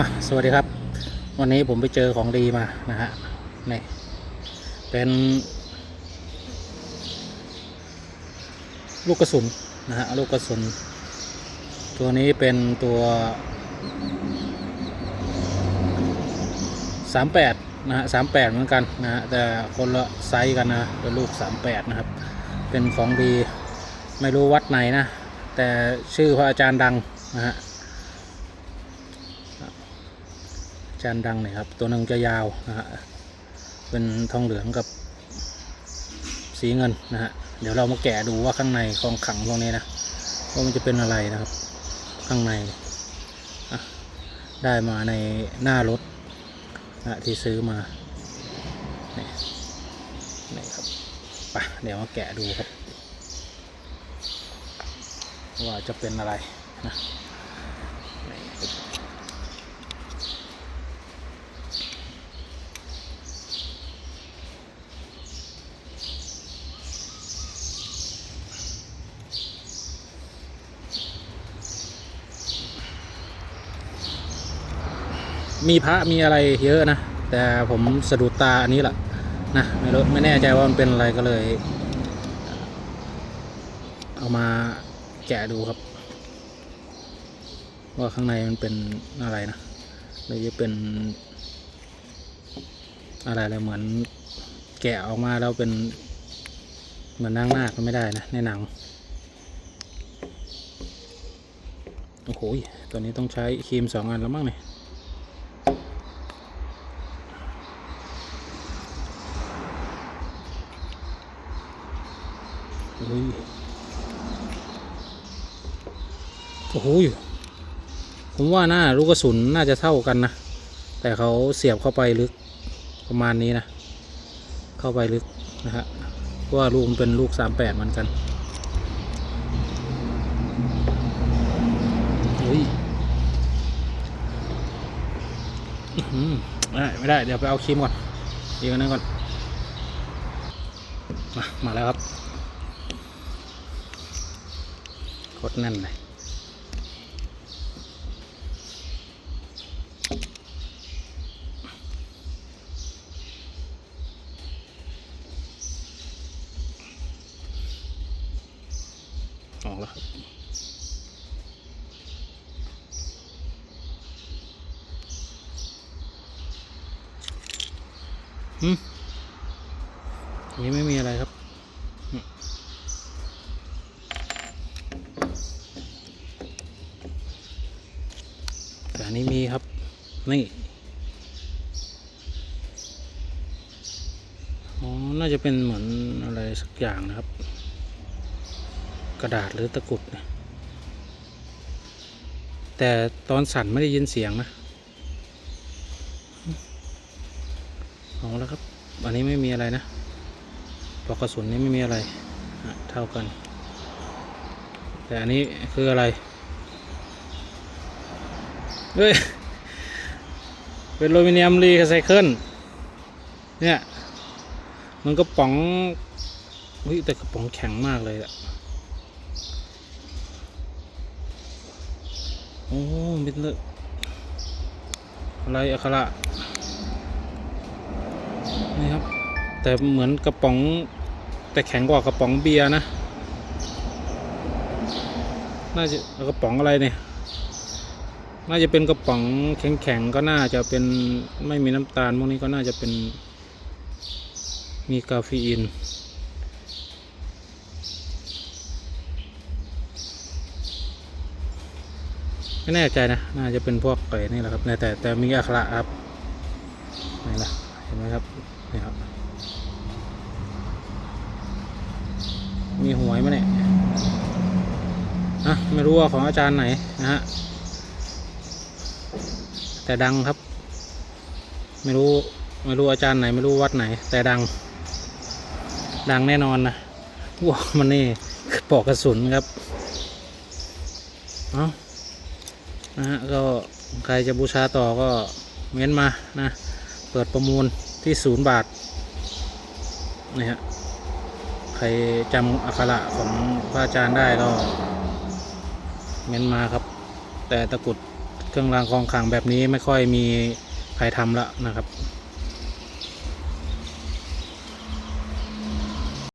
มาสวัสดีครับ วันนี้ผมไปเจอของดีมานะฮะนี่เป็นลูกกระสุนนะฮะลูกกระสุน ตัวนี้เป็นตัวสามแปดนะฮะสามแปดเหมือนกันนะฮะแต่คนละไซส์กันนะเป็นลูกสามแปดนะครับ เป็นของดีไม่รู้วัดไหนนะ แต่ชื่อพระอาจารย์ดังนะฮะ อา จานดังหน่ยครับ ตัวหนึ่งจะยาวนะฮะเป็นทองเหลืองกับสีเงินนะฮะเดี๋ยวเรามาแกะดูว่าข้างในของขังตรงนี้นะว่ามันจะเป็นอะไรนะครับ ข้างในได้มาในหน้ารถนะที่ซื้อมานี่นี่ครับไปเดี๋ยวมาแกะดูครับ ว่าจะเป็นอะไรนะ มีพระมีอะไรเยอะนะ แต่ผมสะดุดตาอันนี้แหละนะไม่รู้ไม่แน่ใจว่ามันเป็นอะไรก็เลย เอามาแกะดูครับ ว่าข้างในมันเป็นอะไรนะหรือจะเป็น อะไรเลยเหมือนแกะออกมาแล้วเป็นเหมือนนางนาคก็ไม่ได้นะในหนังโอ้โหตัวนี้ต้องใช้ครีมสองอันแล้วมั้งเนี่ย โอ้ย โอ้โหผมว่าน่าลูกกระสุนน่าจะเท่ากันนะ แต่เขาเสียบเข้าไปลึกประมาณนี้นะ เข้าไปลึกนะฮะเพราะว่าลูกมันเป็นลูกสามแปดเหมือนกันเฮ้ยไม่ได้ไม่ได้ เดี๋ยวไปเอาครีมก่อนดีกนั้นก่อน มา มาแล้วครับโคตรแน่นเลย ออกแล้วครับหืมนนี้ไม่มีอะไรครับแต่อันนี้มีครับ นี่อ๋อน่าจะเป็นเหมือนอะไรสักอย่างนะครับ ระดาษหรือตะกุดนะแต่ตอนสั่นไม่ได้ยินเสียงนะเอาแล้วครับ อันนี้ไม่มีอะไรนะปลอกกระสุนนี้ไม่มีอะไร เท่ากัน แต่อันนี้คืออะไร เฮ้ย เป็นโลมิเนียมรีไซเคิล เนี่ย มันก็ป๋อง เฮ้ยแต่กระป๋องแข็งมากเลยอะ โอ้มิดเลยอะไรอะคาระนี่ครับ แต่เหมือนกระป๋อง แต่แข็งกว่ากระป๋องเบียร์นะ น่าจะกระป๋องอะไรเนี่ย น่าจะเป็นกระป๋องแข็งๆก็น่าจะเป็นไม่มีน้ำตาลพวกนี้ก็น่าจะเป็นมีกาเฟอีน ไม่แน่ใจนะ น่าจะเป็นพวกไก่นี่แหละครับ แต่แต่มีอักระครับนี่แหละเห็นไหมครับ นี่ครับ มีหวยไหมเนี่ยอะไม่รู้ว่าของอาจารย์ไหนนะฮะ แต่ดังครับ ไม่รู้ ไม่รู้อาจารย์ไหน ไม่รู้วัดไหน แต่ดัง ดังแน่นอนนะว้ามันนี่ปอกกระสุนครับ เอา นะฮะก็ใครจะบูชาต่อก็เม้นมานะเปิดประมูลที่ศูนย์บาทนี่ฮะใครจำอักขระของพระอาจารย์ได้ก็เม้นมาครับ แต่ตะกุดเครื่องรางของขลังแบบนี้ไม่ค่อยมีใครทำละนะครับ